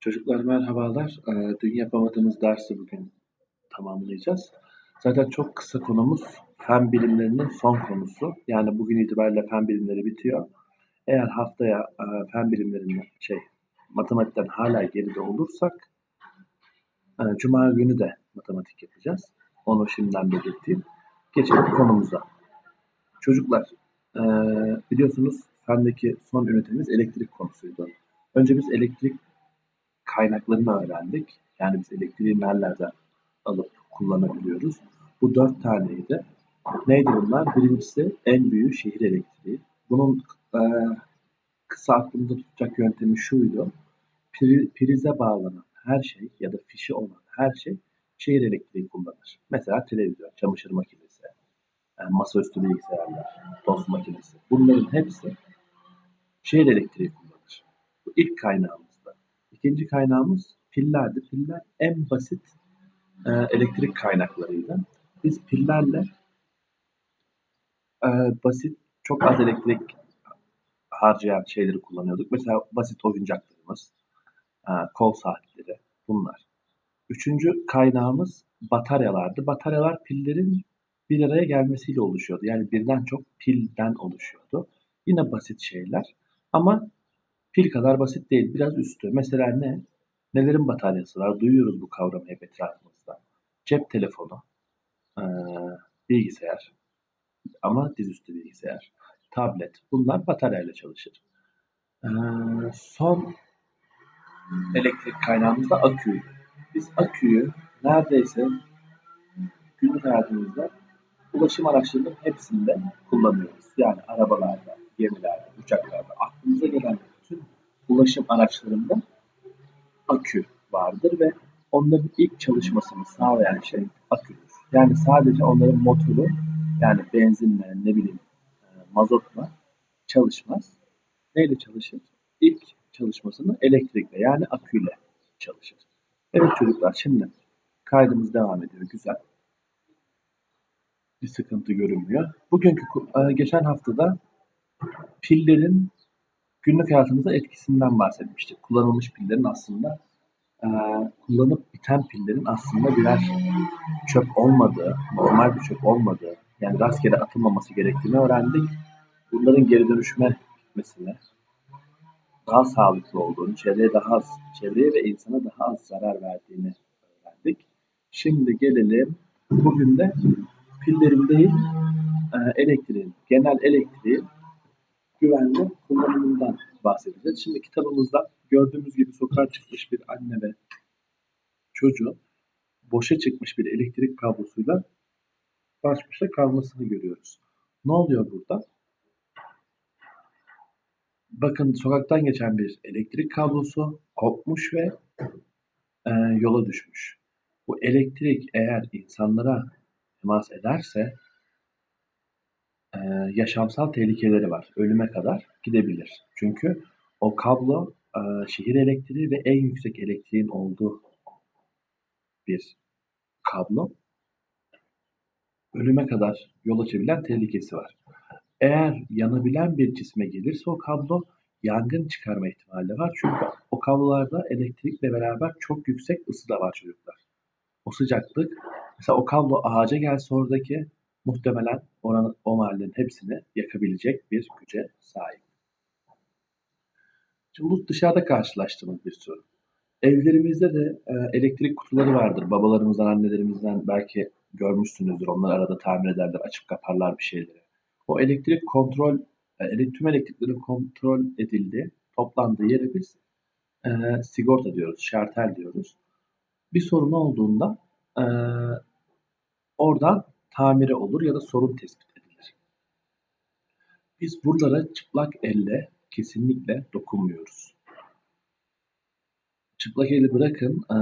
Çocuklar merhabalar. Ee, Dün yapamadığımız dersi bugün tamamlayacağız. Zaten çok kısa konumuz fen bilimlerinin son konusu. Yani bugün itibariyle fen bilimleri bitiyor. Eğer haftaya e, fen bilimlerinden şey matematikten hala geride olursak e, Cuma günü de matematik yapacağız. Onu şimdiden belirteyim. Geçelim konumuza. Çocuklar e, biliyorsunuz fendeki son ünitemiz elektrik konusuydu. Önce biz elektrik kaynaklarını öğrendik. Yani biz elektriği nerelerden alıp kullanabiliyoruz. Bu dört taneydi. Neydi bunlar? Birincisi en büyüğü şehir elektriği. Bunun e, kısa aklımda tutacak yöntemi şuydu. Pri, prize bağlanan her şey ya da fişi olan her şey şehir elektriği kullanır. Mesela televizyon, çamaşır makinesi, yani masaüstü bilgisayarlar, tost makinesi. Bunların hepsi şehir elektriği kullanır. Bu ilk kaynağımız. İkinci kaynağımız pillerdi. Piller en basit e, elektrik kaynaklarıydı. Biz pillerle e, basit, çok az elektrik harcayan şeyleri kullanıyorduk. Mesela basit oyuncaklarımız, e, kol saatleri bunlar. Üçüncü kaynağımız bataryalardı. Bataryalar pillerin bir araya gelmesiyle oluşuyordu. Yani birden çok pilden oluşuyordu. Yine basit şeyler ama Pil kadar basit değil, biraz üstü. Mesela ne? Nelerin bataryası var? Duyuyoruz bu kavramı hep etrafımızda. Cep telefonu, ee, bilgisayar ama dizüstü bilgisayar, tablet. Bunlar bataryayla çalışır. Ee, son elektrik kaynağımız da aküydü. Biz aküyü neredeyse günlük hayatımızda ulaşım araçlarının hepsinde kullanıyoruz. Yani arabalarda, gemilerde, uçaklarda, aklımıza gelen ulaşım araçlarında akü vardır ve onların ilk çalışmasını sağlayan şey aküdür. Yani sadece onların motoru yani benzinle ne bileyim e, mazotla çalışmaz. Neyle çalışır? İlk çalışmasını elektrikle yani aküyle çalışır. Evet çocuklar şimdi kaydımız devam ediyor. Güzel. Bir sıkıntı görünmüyor. Bugünkü e, geçen haftada pillerin günlük hayatımıza etkisinden bahsetmiştik. Kullanılmış pillerin aslında e, kullanıp biten pillerin aslında birer çöp olmadığı, normal bir çöp olmadığı, yani rastgele atılmaması gerektiğini öğrendik. Bunların geri dönüşme gitmesine, daha sağlıklı olduğunu, çevreye daha az, çevreye ve insana daha az zarar verdiğini öğrendik. Şimdi gelelim bugün de pillerin değil, elektriğin, genel elektriğin güvenli kullanımından bahsedeceğiz. Şimdi kitabımızda gördüğümüz gibi sokağa çıkmış bir anne ve çocuğun boşa çıkmış bir elektrik kablosuyla baş başa kalmasını görüyoruz. Ne oluyor burada? Bakın sokaktan geçen bir elektrik kablosu kopmuş ve e, yola düşmüş. Bu elektrik eğer insanlara temas ederse e, yaşamsal tehlikeleri var. Ölüme kadar gidebilir. Çünkü o kablo e, şehir elektriği ve en yüksek elektriğin olduğu bir kablo. Ölüme kadar yol açabilen tehlikesi var. Eğer yanabilen bir cisme gelirse o kablo yangın çıkarma ihtimali var. Çünkü o kablolarda elektrikle beraber çok yüksek ısı da var çocuklar. O sıcaklık mesela o kablo ağaca gelse oradaki muhtemelen oranın, o mahallenin hepsini yakabilecek bir güce sahip. Şimdi bu dışarıda karşılaştığımız bir sorun. Evlerimizde de e, elektrik kutuları vardır. Babalarımızdan, annelerimizden belki görmüşsünüzdür. Onlar arada tamir ederler, açıp kaparlar bir şeyleri. O elektrik kontrol, e, tüm elektriklerin kontrol edildiği, toplandığı yere biz e, sigorta diyoruz, şartel diyoruz. Bir sorun olduğunda e, oradan tamiri olur ya da sorun tespit edilir. Biz buralara çıplak elle kesinlikle dokunmuyoruz. Çıplak eli bırakın, e,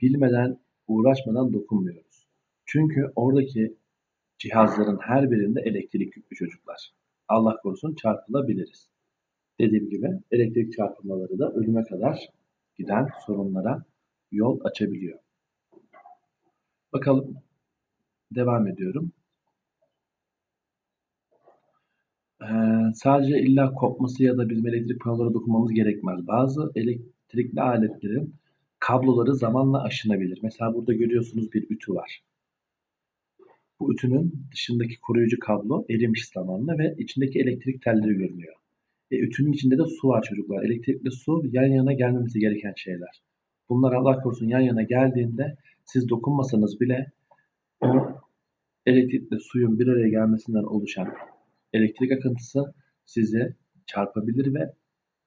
bilmeden, uğraşmadan dokunmuyoruz. Çünkü oradaki cihazların her birinde elektrik yüklü çocuklar. Allah korusun çarpılabiliriz. Dediğim gibi elektrik çarpılmaları da ölüme kadar giden sorunlara yol açabiliyor. Bakalım Devam ediyorum. Ee, sadece illa kopması ya da bizim elektrik panolara dokunmamız gerekmez. Bazı elektrik elektrikli aletlerin kabloları zamanla aşınabilir. Mesela burada görüyorsunuz bir ütü var. Bu ütünün dışındaki koruyucu kablo erimiş zamanla ve içindeki elektrik telleri görünüyor. E, ütünün içinde de su var çocuklar. Elektrikli su yan yana gelmemesi gereken şeyler. Bunlar Allah korusun yan yana geldiğinde siz dokunmasanız bile elektrikli suyun bir araya gelmesinden oluşan elektrik akıntısı sizi çarpabilir ve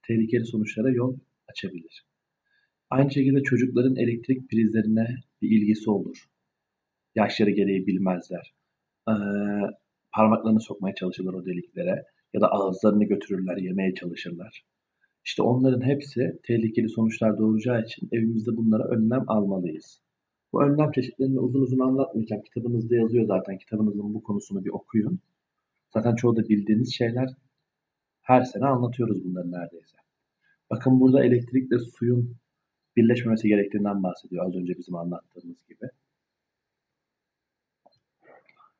tehlikeli sonuçlara yol açabilir. Aynı şekilde çocukların elektrik prizlerine bir ilgisi olur. Yaşları gereği bilmezler. Ee, parmaklarını sokmaya çalışırlar o deliklere ya da ağızlarını götürürler, yemeye çalışırlar. İşte onların hepsi tehlikeli sonuçlar doğuracağı için evimizde bunlara önlem almalıyız. Bu önlem çeşitlerini uzun uzun anlatmayacağım. Kitabınızda yazıyor zaten. Kitabınızın bu konusunu bir okuyun. Zaten çoğu da bildiğiniz şeyler. Her sene anlatıyoruz bunları neredeyse. Bakın burada elektrikle suyun birleşmemesi gerektiğinden bahsediyor az önce bizim anlattığımız gibi.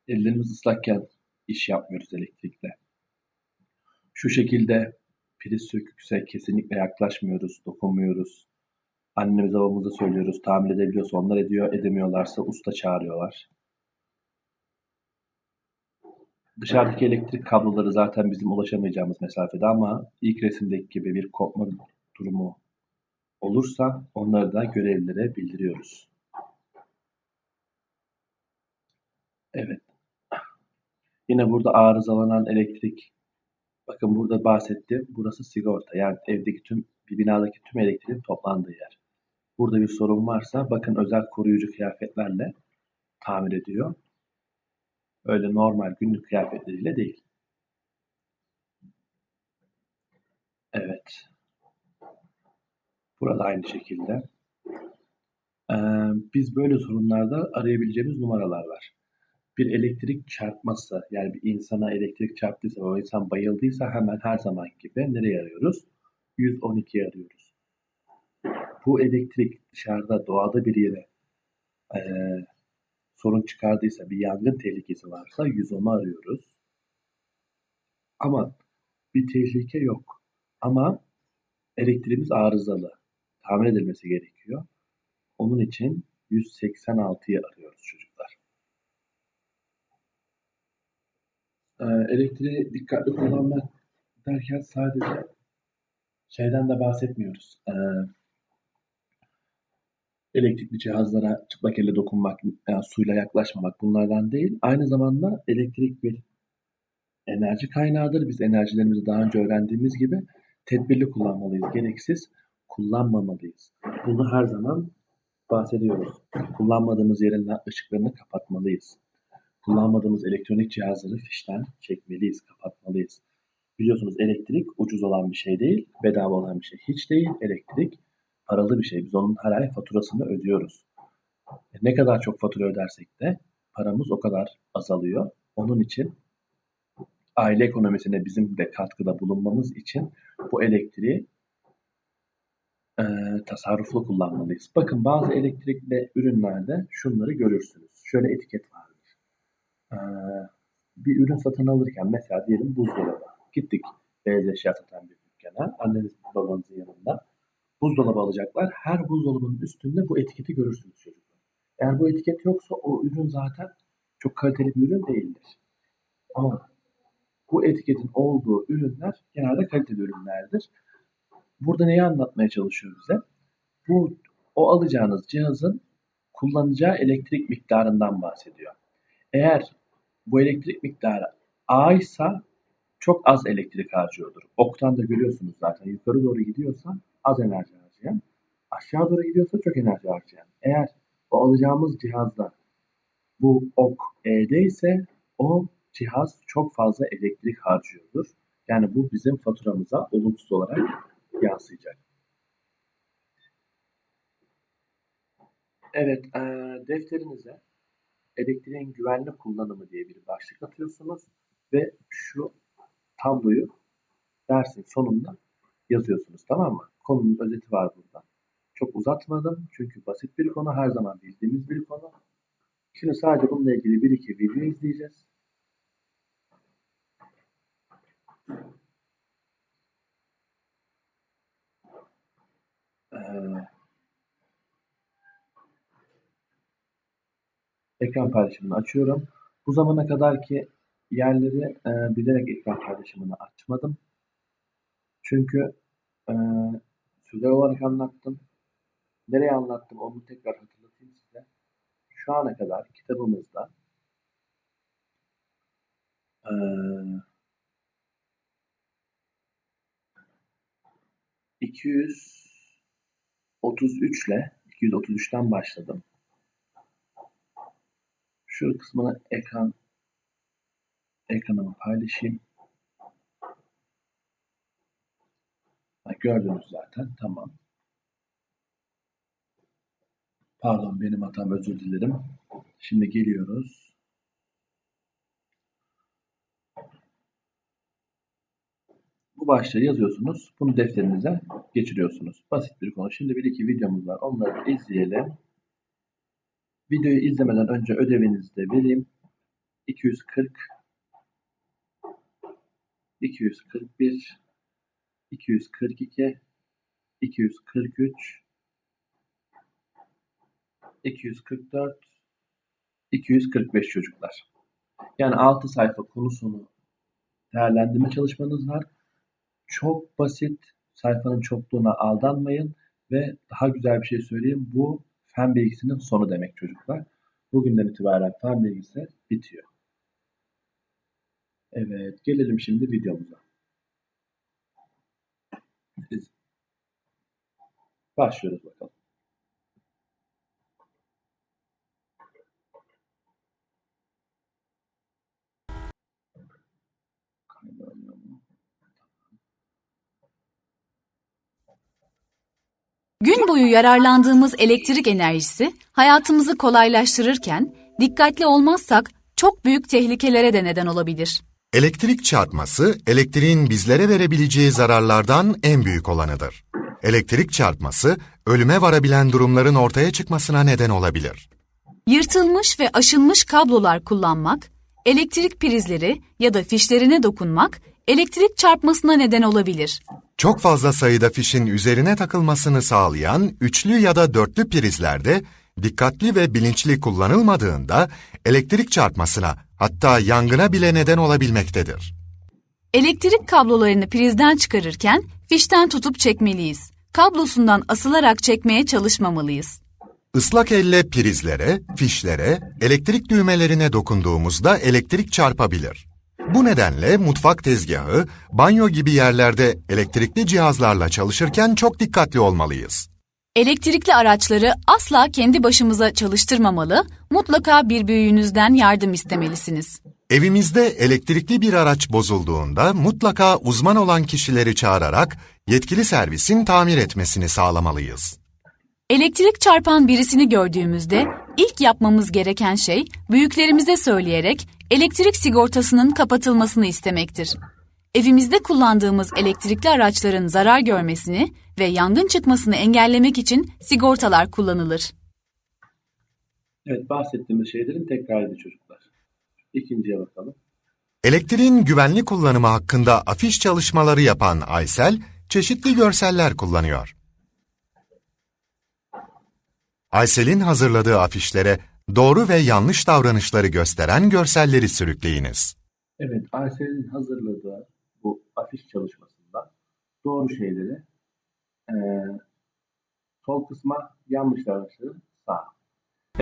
Ellerimiz ıslakken iş yapmıyoruz elektrikle. Şu şekilde priz sökükse kesinlikle yaklaşmıyoruz, dokunmuyoruz. Annemize babamıza söylüyoruz. Tamir edebiliyorsa onlar ediyor, edemiyorlarsa usta çağırıyorlar. Dışarıdaki elektrik kabloları zaten bizim ulaşamayacağımız mesafede ama ilk resimdeki gibi bir kopma durumu olursa onları da görevlilere bildiriyoruz. Evet. Yine burada arızalanan elektrik bakın burada bahsettim. Burası sigorta. Yani evdeki tüm bir binadaki tüm elektriğin toplandığı yer. Burada bir sorun varsa bakın özel koruyucu kıyafetlerle tamir ediyor. Öyle normal günlük kıyafetleriyle değil. Evet. Burada aynı şekilde. Ee, biz böyle sorunlarda arayabileceğimiz numaralar var. Bir elektrik çarpması yani bir insana elektrik çarptıysa o insan bayıldıysa hemen her zaman gibi nereye arıyoruz? 112'yi arıyoruz. Bu elektrik dışarıda doğada bir yere e, sorun çıkardıysa bir yangın tehlikesi varsa 110'u arıyoruz. Ama bir tehlike yok. Ama elektriğimiz arızalı tamir edilmesi gerekiyor. Onun için 186'yı arıyoruz çocuklar. Ee, elektriği dikkatli kullanmak derken sadece şeyden de bahsetmiyoruz. Ee, elektrikli cihazlara çıplak elle dokunmak, yani suyla yaklaşmamak bunlardan değil. Aynı zamanda elektrik bir enerji kaynağıdır. Biz enerjilerimizi daha önce öğrendiğimiz gibi tedbirli kullanmalıyız. Gereksiz kullanmamalıyız. Bunu her zaman bahsediyoruz. Kullanmadığımız yerin ışıklarını kapatmalıyız. Kullanmadığımız elektronik cihazları fişten çekmeliyiz, kapatmalıyız. Biliyorsunuz elektrik ucuz olan bir şey değil, bedava olan bir şey hiç değil. Elektrik paralı bir şey. Biz onun her ay faturasını ödüyoruz. E ne kadar çok fatura ödersek de paramız o kadar azalıyor. Onun için aile ekonomisine bizim de katkıda bulunmamız için bu elektriği e, tasarruflu kullanmalıyız. Bakın bazı elektrikli ürünlerde şunları görürsünüz. Şöyle etiket vardır. E, bir ürün satın alırken mesela diyelim buzdolabı. Gittik beyaz eşya satan bir dükkana. Anneniz babanızın yanında. Buzdolabı alacaklar. Her buzdolabının üstünde bu etiketi görürsünüz çocuklar. Eğer bu etiket yoksa o ürün zaten çok kaliteli bir ürün değildir. Ama bu etiketin olduğu ürünler genelde kaliteli ürünlerdir. Burada neyi anlatmaya çalışıyor bize? Bu o alacağınız cihazın kullanacağı elektrik miktarından bahsediyor. Eğer bu elektrik miktarı A ise çok az elektrik harcıyordur. Oktan da görüyorsunuz zaten. Yukarı doğru gidiyorsa az enerji harcayan, aşağı doğru gidiyorsa çok enerji harcayan. Eğer o alacağımız cihazda bu ok E'de ise o cihaz çok fazla elektrik harcıyordur. Yani bu bizim faturamıza olumsuz olarak yansıyacak. Evet, e, defterinize elektriğin güvenli kullanımı diye bir başlık atıyorsunuz ve şu tabloyu dersin sonunda yazıyorsunuz tamam mı? Konunun özeti var burada. Çok uzatmadım çünkü basit bir konu her zaman bildiğimiz bir konu. Şimdi sadece bununla ilgili bir iki video izleyeceğiz. Ee, ekran paylaşımını açıyorum. Bu zamana kadar ki yerleri e, bilerek ekran paylaşımını açmadım. Çünkü e, sözel olarak anlattım. Nereye anlattım onu tekrar hatırlatayım size. Şu ana kadar kitabımızda e, ...233 ile 233'ten başladım. Şu kısmını ekran ekranıma paylaşayım. Gördünüz zaten. Tamam. Pardon benim hatam özür dilerim. Şimdi geliyoruz. Bu başlığı yazıyorsunuz. Bunu defterinize geçiriyorsunuz. Basit bir konu. Şimdi bir iki videomuz var. Onları izleyelim. Videoyu izlemeden önce ödevinizi de vereyim. 240 241 242 243 244 245 çocuklar. Yani 6 sayfa konusunu değerlendirme çalışmanız var. Çok basit. Sayfanın çokluğuna aldanmayın ve daha güzel bir şey söyleyeyim. Bu fen bilgisinin sonu demek çocuklar. Bugünden itibaren fen bilgisi bitiyor. Evet, gelelim şimdi videomuza. Başlıyoruz bakalım. Gün boyu yararlandığımız elektrik enerjisi hayatımızı kolaylaştırırken dikkatli olmazsak çok büyük tehlikelere de neden olabilir. Elektrik çarpması, elektriğin bizlere verebileceği zararlardan en büyük olanıdır. Elektrik çarpması, ölüme varabilen durumların ortaya çıkmasına neden olabilir. Yırtılmış ve aşınmış kablolar kullanmak, elektrik prizleri ya da fişlerine dokunmak elektrik çarpmasına neden olabilir. Çok fazla sayıda fişin üzerine takılmasını sağlayan üçlü ya da dörtlü prizlerde dikkatli ve bilinçli kullanılmadığında elektrik çarpmasına hatta yangına bile neden olabilmektedir. Elektrik kablolarını prizden çıkarırken fişten tutup çekmeliyiz. Kablosundan asılarak çekmeye çalışmamalıyız. Islak elle prizlere, fişlere, elektrik düğmelerine dokunduğumuzda elektrik çarpabilir. Bu nedenle mutfak tezgahı, banyo gibi yerlerde elektrikli cihazlarla çalışırken çok dikkatli olmalıyız. Elektrikli araçları asla kendi başımıza çalıştırmamalı, mutlaka bir büyüğünüzden yardım istemelisiniz. Evimizde elektrikli bir araç bozulduğunda mutlaka uzman olan kişileri çağırarak yetkili servisin tamir etmesini sağlamalıyız. Elektrik çarpan birisini gördüğümüzde ilk yapmamız gereken şey büyüklerimize söyleyerek elektrik sigortasının kapatılmasını istemektir. Evimizde kullandığımız elektrikli araçların zarar görmesini ve yangın çıkmasını engellemek için sigortalar kullanılır. Evet, bahsettiğimiz şeylerin tekrarıydı çocuklar. İkinciye bakalım. Elektriğin güvenli kullanımı hakkında afiş çalışmaları yapan Aysel, çeşitli görseller kullanıyor. Aysel'in hazırladığı afişlere doğru ve yanlış davranışları gösteren görselleri sürükleyiniz. Evet, Aysel'in hazırladığı bu afiş çalışmasında doğru şeyleri eee, sol kısma yanlış davranışları sağ.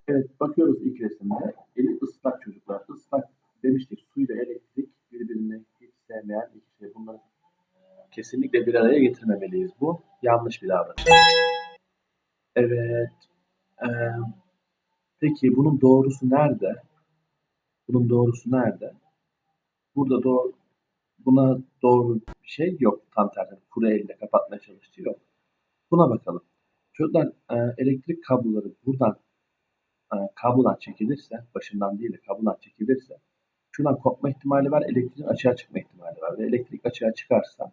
Evet, bakıyoruz ilk resimde. Eli ıslak çocuklar. Islak demiştik suyla elektrik birbirini hiç sevmeyen iki şey. Bunları kesinlikle bir araya getirmemeliyiz. Bu yanlış bir davranış. Evet. eee, peki bunun doğrusu nerede? Bunun doğrusu nerede? Burada doğru, buna doğru bir şey yok. Tam tersine kuru elle kapatmaya çalıştığı yok. Buna bakalım. Şuradan e, elektrik kabloları buradan e, kablodan çekilirse, başından değil de kablodan çekilirse şuradan kopma ihtimali var, elektriğin açığa çıkma ihtimali var. Ve elektrik açığa çıkarsa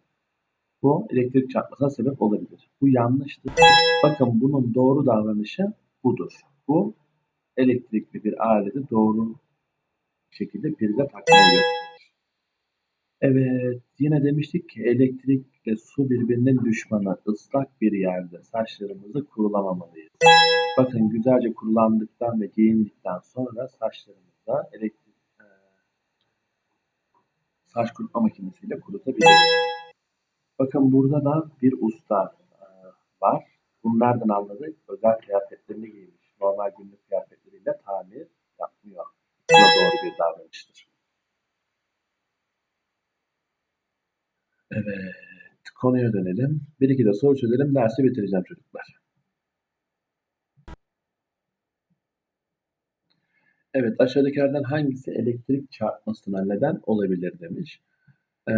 bu elektrik çarpmasına sebep olabilir. Bu yanlıştır. Bakın bunun doğru davranışı budur. Bu elektrikli bir aleti doğru şekilde prize takmayı gösterir. Evet, yine demiştik ki elektrik ile su birbirinin düşmanı ıslak bir yerde saçlarımızı kurulamamalıyız. Bakın güzelce kurulandıktan ve giyindikten sonra saçlarımıza elektrik e, saç kurutma makinesiyle kurutabiliriz. Bakın burada da bir usta e, var. Bunlardan anladık. Özel kıyafetlerini giymiş. Normal günlük kıyafetleriyle tamir yapmıyor. Bu doğru bir davranıştır. Evet. Konuya dönelim. Bir iki de soru çözelim. Dersi bitireceğim çocuklar. Evet, aşağıdakilerden hangisi elektrik çarpmasına neden olabilir demiş. Ee,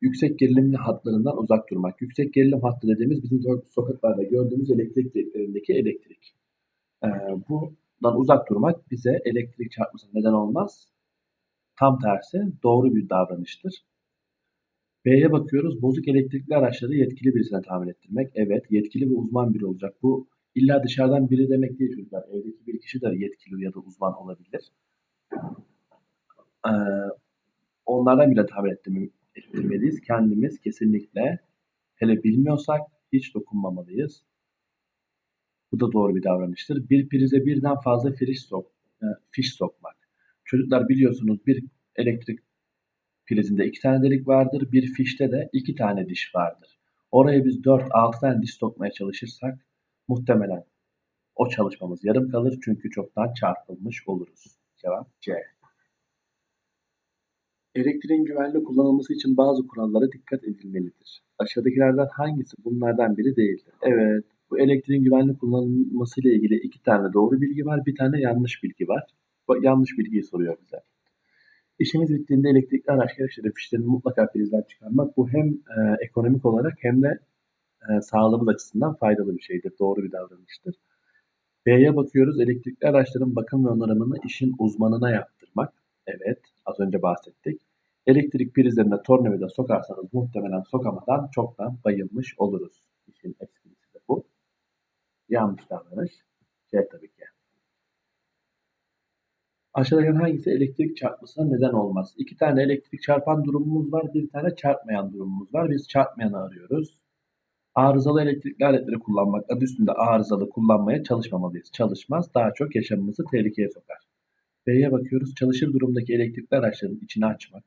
yüksek gerilimli hatlarından uzak durmak. Yüksek gerilim hattı dediğimiz bizim so- sokaklarda gördüğümüz elektrik direklerindeki elektrik. Ee, bundan uzak durmak bize elektrik çarpmasına neden olmaz. Tam tersi doğru bir davranıştır. B'ye bakıyoruz. Bozuk elektrikli araçları yetkili birisine tamir ettirmek. Evet, yetkili ve uzman biri olacak. Bu illa dışarıdan biri demek değil çocuklar. Evdeki bir kişi de yetkili ya da uzman olabilir. Ee, onlardan bile tamir ettirme- ettirmeliyiz. Kendimiz kesinlikle hele bilmiyorsak hiç dokunmamalıyız. Bu da doğru bir davranıştır. Bir prize birden fazla fiş, sok, e, fiş sokmak. Çocuklar biliyorsunuz bir elektrik prizinde iki tane delik vardır. Bir fişte de iki tane diş vardır. Oraya biz 4-6 tane diş sokmaya çalışırsak muhtemelen o çalışmamız yarım kalır çünkü çoktan çarpılmış oluruz. Cevap C. Elektriğin güvenli kullanılması için bazı kurallara dikkat edilmelidir. Aşağıdakilerden hangisi bunlardan biri değildir? Evet, bu elektriğin güvenli kullanılması ile ilgili iki tane doğru bilgi var, bir tane yanlış bilgi var. Bu yanlış bilgiyi soruyor bize. İşimiz bittiğinde elektrikli araç gereçleri fişlerini mutlaka prizden çıkarmak bu hem e, ekonomik olarak hem de e, sağlığımız açısından faydalı bir şeydir. Doğru bir davranıştır. B'ye bakıyoruz. Elektrikli araçların bakım ve onarımını işin uzmanına yaptırmak. Evet, az önce bahsettik. Elektrik prizlerine tornavida sokarsanız muhtemelen sokamadan çoktan bayılmış oluruz. İşin esprisi de bu. Yanlış davranış. C tabii ki. Aşağıdakilerden hangisi elektrik çarpmasına neden olmaz? İki tane elektrik çarpan durumumuz var, bir tane çarpmayan durumumuz var. Biz çarpmayanı arıyoruz. Arızalı elektrikli aletleri kullanmak, adı üstünde arızalı kullanmaya çalışmamalıyız. Çalışmaz, daha çok yaşamımızı tehlikeye sokar. B'ye bakıyoruz, çalışır durumdaki elektrikli araçların içini açmak.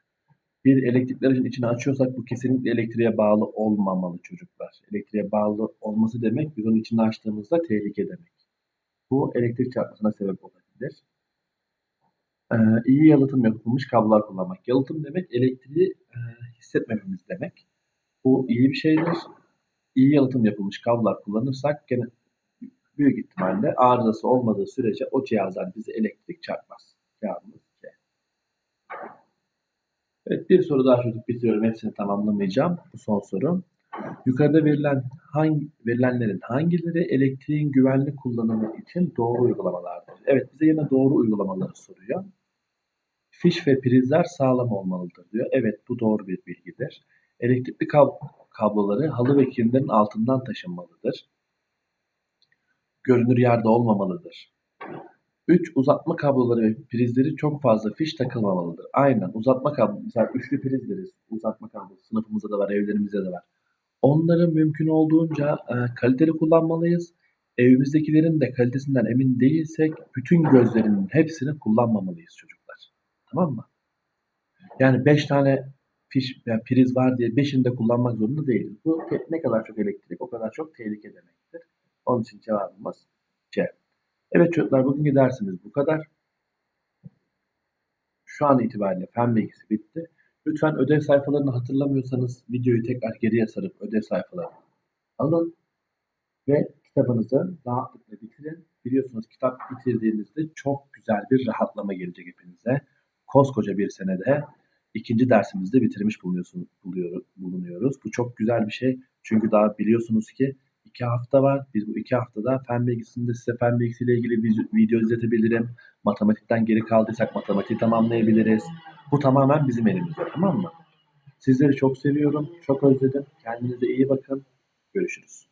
Bir elektrikli aracın içini açıyorsak bu kesinlikle elektriğe bağlı olmamalı çocuklar. Elektriğe bağlı olması demek, biz onun içini açtığımızda tehlike demek. Bu elektrik çarpmasına sebep olabilir. Ee, iyi yalıtım yapılmış kablolar kullanmak. Yalıtım demek elektriği e, hissetmememiz demek. Bu iyi bir şeydir. İyi yalıtım yapılmış kablolar kullanırsak gene büyük ihtimalle arızası olmadığı sürece o cihazdan bize elektrik çarpmaz. Cevabımız C. Evet bir soru daha çözüp bitiriyorum. Hepsini tamamlamayacağım. Bu son soru. Yukarıda verilen hangi verilenlerin hangileri elektriğin güvenli kullanımı için doğru uygulamalardır? Evet bize yine doğru uygulamaları soruyor. Fiş ve prizler sağlam olmalıdır diyor. Evet bu doğru bir bilgidir. Elektrikli kab- kabloları halı ve kilimlerin altından taşınmalıdır. Görünür yerde olmamalıdır. 3. Uzatma kabloları ve prizleri çok fazla fiş takılmamalıdır. Aynen uzatma kablo. Mesela üçlü priz. Uzatma kablosu. Sınıfımızda da var, evlerimizde de var. Onları mümkün olduğunca e, kaliteli kullanmalıyız. Evimizdekilerin de kalitesinden emin değilsek bütün gözlerinin hepsini kullanmamalıyız çocuklar. Tamam mı? Yani 5 tane fiş yani priz var diye 5'ini de kullanmak zorunda değiliz. Bu ne kadar çok elektrik o kadar çok tehlike demektir. Onun için cevabımız C. Evet çocuklar bugünkü dersimiz bu kadar. Şu an itibariyle fen bilgisi bitti. Lütfen ödev sayfalarını hatırlamıyorsanız videoyu tekrar geriye sarıp ödev sayfalarını alın ve kitabınızı rahatlıkla bitirin. Biliyorsunuz kitap bitirdiğinizde çok güzel bir rahatlama gelecek hepinize. Koskoca bir senede ikinci dersimizde bitirmiş bulunuyoruz. Bu çok güzel bir şey. Çünkü daha biliyorsunuz ki iki hafta var. Biz bu iki haftada fen bilgisinde size fen bilgisiyle ilgili video izletebilirim. Matematikten geri kaldıysak matematiği tamamlayabiliriz. Bu tamamen bizim elimizde tamam mı? Sizleri çok seviyorum. Çok özledim. Kendinize iyi bakın. Görüşürüz.